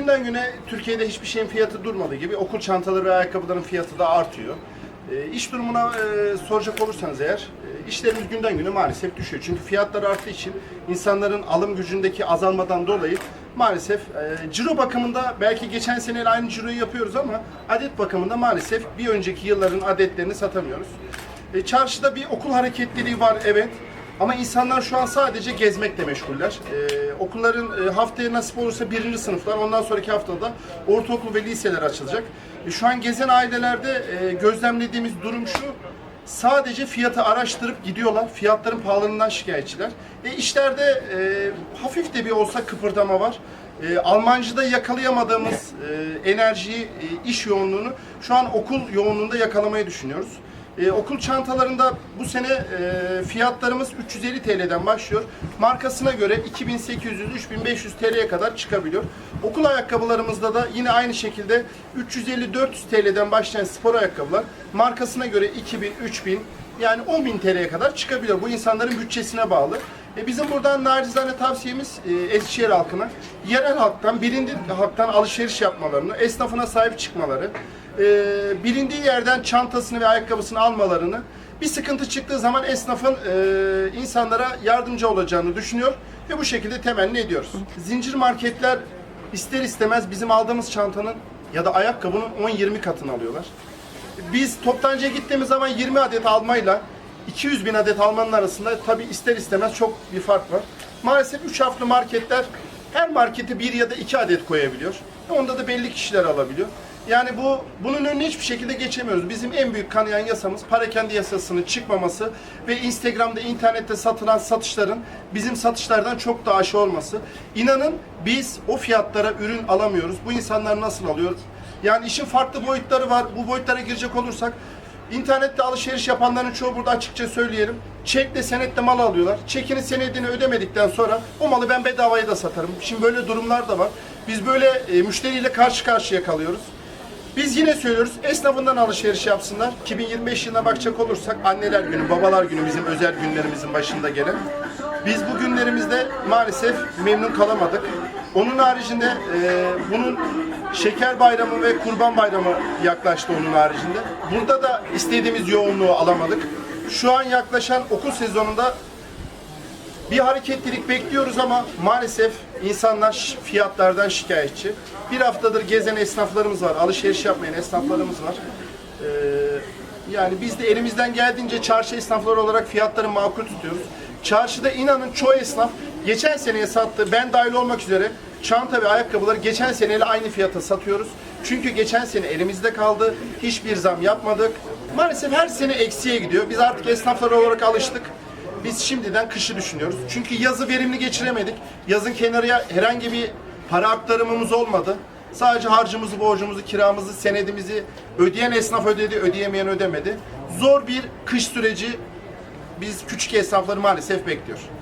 günden güne Türkiye'de hiçbir şeyin fiyatı durmadığı gibi okul çantaları ve ayakkabıların fiyatı da artıyor. E, iş durumuna e, soracak olursanız eğer e, işlerimiz günden güne maalesef düşüyor. Çünkü fiyatlar arttığı için insanların alım gücündeki azalmadan dolayı maalesef e, ciro bakımında belki geçen seneyle aynı ciroyu yapıyoruz ama adet bakımında maalesef bir önceki yılların adetlerini satamıyoruz. E, çarşıda bir okul hareketliliği var evet. Ama insanlar şu an sadece gezmekle meşguller. Ee, okulların e, haftaya nasip olursa birinci sınıflar, ondan sonraki haftada ortaokul ve liseler açılacak. E, şu an gezen ailelerde e, gözlemlediğimiz durum şu, sadece fiyatı araştırıp gidiyorlar. Fiyatların pahalılığından şikayetçiler. E, işlerde e, hafif de bir olsa kıpırdama var. E, Almancı'da yakalayamadığımız e, enerjiyi, e, iş yoğunluğunu şu an okul yoğunluğunda yakalamayı düşünüyoruz. Ee, okul çantalarında bu sene e, fiyatlarımız 350 TL'den başlıyor. Markasına göre 2800-3500 TL'ye kadar çıkabiliyor. Okul ayakkabılarımızda da yine aynı şekilde 350-400 TL'den başlayan spor ayakkabılar markasına göre 2000-3000 yani 10.000 TL'ye kadar çıkabiliyor. Bu insanların bütçesine bağlı. E bizim buradan nacizane tavsiyemiz e, Eskişehir halkına yerel halktan, bilindik halktan alışveriş yapmalarını, esnafına sahip çıkmaları, e, bilindiği yerden çantasını ve ayakkabısını almalarını, bir sıkıntı çıktığı zaman esnafın e, insanlara yardımcı olacağını düşünüyor ve bu şekilde temenni ediyoruz. Zincir marketler ister istemez bizim aldığımız çantanın ya da ayakkabının 10-20 katını alıyorlar. Biz toptancıya gittiğimiz zaman 20 adet almayla 200 bin adet almanın arasında tabi ister istemez çok bir fark var. Maalesef 3 hafta marketler her markete bir ya da iki adet koyabiliyor. Onda da belli kişiler alabiliyor. Yani bu bunun önüne hiçbir şekilde geçemiyoruz. Bizim en büyük kanayan yasamız parakende yasasının çıkmaması ve Instagram'da, internette satılan satışların bizim satışlardan çok daha aşağı olması. İnanın biz o fiyatlara ürün alamıyoruz. Bu insanlar nasıl alıyor? Yani işin farklı boyutları var. Bu boyutlara girecek olursak İnternette alışveriş yapanların çoğu burada açıkça söyleyelim. Çekle senetle mal alıyorlar. Çekini senedini ödemedikten sonra o malı ben bedavaya da satarım. Şimdi böyle durumlar da var. Biz böyle e, müşteriyle karşı karşıya kalıyoruz. Biz yine söylüyoruz esnafından alışveriş yapsınlar. 2025 yılına bakacak olursak anneler günü, babalar günü bizim özel günlerimizin başında gelen. Biz bu günlerimizde maalesef memnun kalamadık. Onun haricinde e, bunun şeker bayramı ve kurban bayramı yaklaştı onun haricinde. Burada da istediğimiz yoğunluğu alamadık. Şu an yaklaşan okul sezonunda bir hareketlilik bekliyoruz ama maalesef insanlar fiyatlardan şikayetçi. Bir haftadır gezen esnaflarımız var, alışveriş yapmayan esnaflarımız var. Ee, yani biz de elimizden geldiğince çarşı esnafları olarak fiyatları makul tutuyoruz. Çarşıda inanın çoğu esnaf geçen seneye sattığı, ben dahil olmak üzere çanta ve ayakkabıları geçen seneyle aynı fiyata satıyoruz. Çünkü geçen sene elimizde kaldı, hiçbir zam yapmadık. Maalesef her sene eksiye gidiyor. Biz artık esnaflar olarak alıştık. Biz şimdiden kışı düşünüyoruz. Çünkü yazı verimli geçiremedik. Yazın kenarıya herhangi bir para aktarımımız olmadı. Sadece harcımızı, borcumuzu, kiramızı, senedimizi ödeyen esnaf ödedi, ödeyemeyen ödemedi. Zor bir kış süreci biz küçük esnafları maalesef bekliyor.